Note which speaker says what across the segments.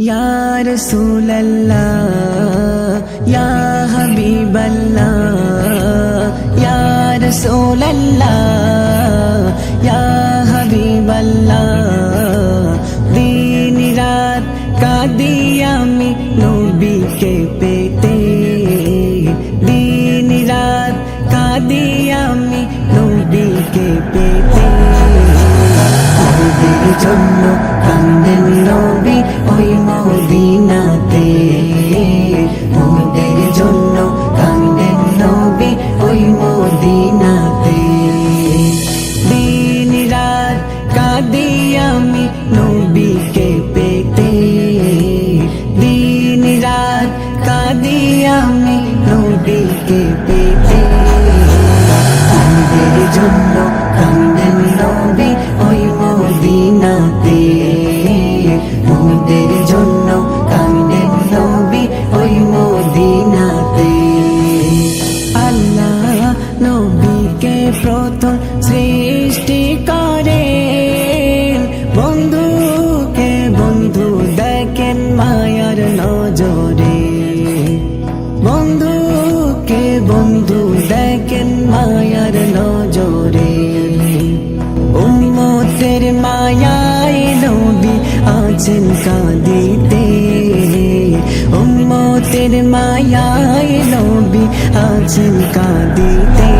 Speaker 1: ইয়ার সুলল্লা ইয়া হাবিবল্লা ইয়ার সুলল্লা ইয়া হাবিবল্লা দিন রাত কাঁদি আমি নবীকে পে জন্য কান্দেন নবী ওই মদিনাতে ওদের জন্য কান্দেন নবী ওই মদিনাতে দিন রাত কাঁদি আমি নবীকে পেতে। দিন রাত কাঁদি আমি নবীকে পেতে। আমাদের জন্য বন্ধু দেখেন মায়ার নজরে। উন্মতের মায়ায় নবী আছেন কাঁদিতে। উন্মতের মায়ায় নবী আছেন কাঁদিতে।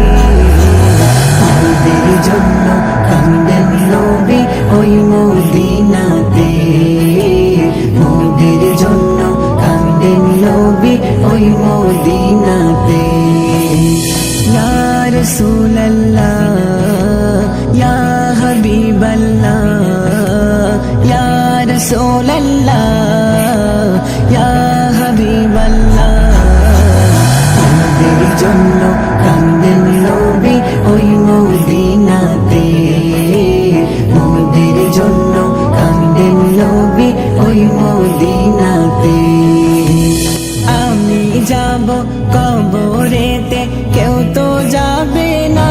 Speaker 1: ওই মদিনাতে। ইয়া রাসূলুল্লাহ, ইয়া হাবিবাল্লাহ, ইয়া রাসূলুল্লাহ, ইয়া হাবিবাল্লাহ। আমাদের জন্য কান্দেন নবী ওই মদিনাতে। মোদের জন্য কান্দেন নবী ওই মদিনাতে। যাব কবরেতে, কেউ তো যাবে না।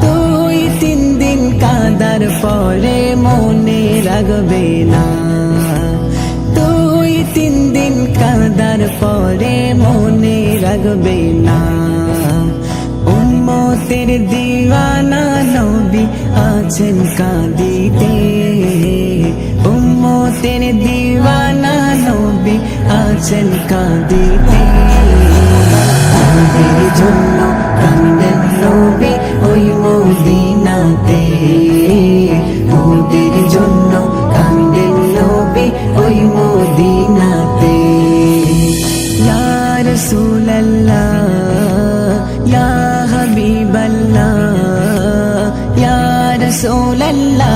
Speaker 1: তুই তিন দিন কাদার পরে মনে রাখবে না। তুই তিন দিন কাদার পরে মনে রাখবে না। উম্মতের দিওয়ানা নবী আছেন কাঁদিতে। উম্মতের দিওয়ানা আছেন কাঁদিতে। আমাদের জন্য কান্দেন নবী ওই মদিনাতে। ওদের জন্য কান্দেন নবী ওই মদিনাতে। ইয়া রাসূলুল্লাহ, ইয়া হাবিবাল্লাহ, ইয়া রাসূলুল্লাহ,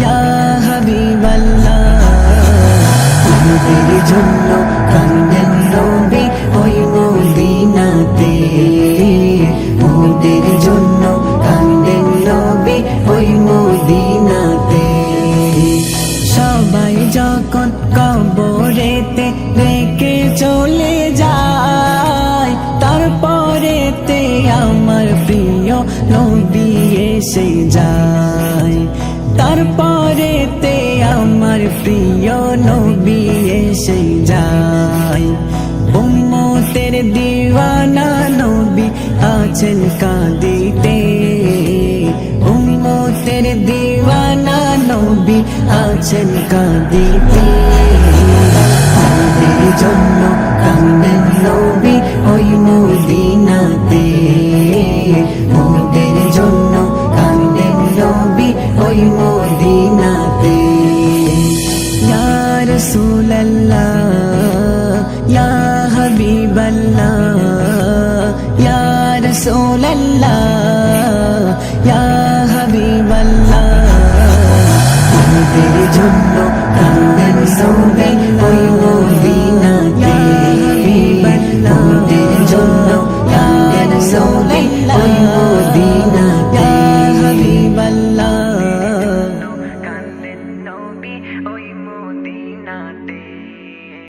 Speaker 1: ইয়া হাবিবাল্লাহ। জন্য কান্দেন নবী ওই মদিনাতে ওদের জন্য কান্দেন নবী ওই মদিনাতে সবাই যখন কবরেতে রেখে চলে যায়, তারপরেতে আমার প্রিয় নবী এসে যায়। তারপরেতে আমার প্রিয় নবী এসে যায়। উম্মতের দিওয়ানা নবী আছেন কাঁদিতে। উম্মতের দিওয়ানা নবী আছেন কাঁদিতে। আমাদের জন্য কান্দেন নবী ওই মদিনাতে। মোদের জন্য কান্দেন নবী ওই ইয়া রাসূলুল্লাহ ইয়া হাবিবাল্লাহ আমাদের জন্য কান্দেন নবী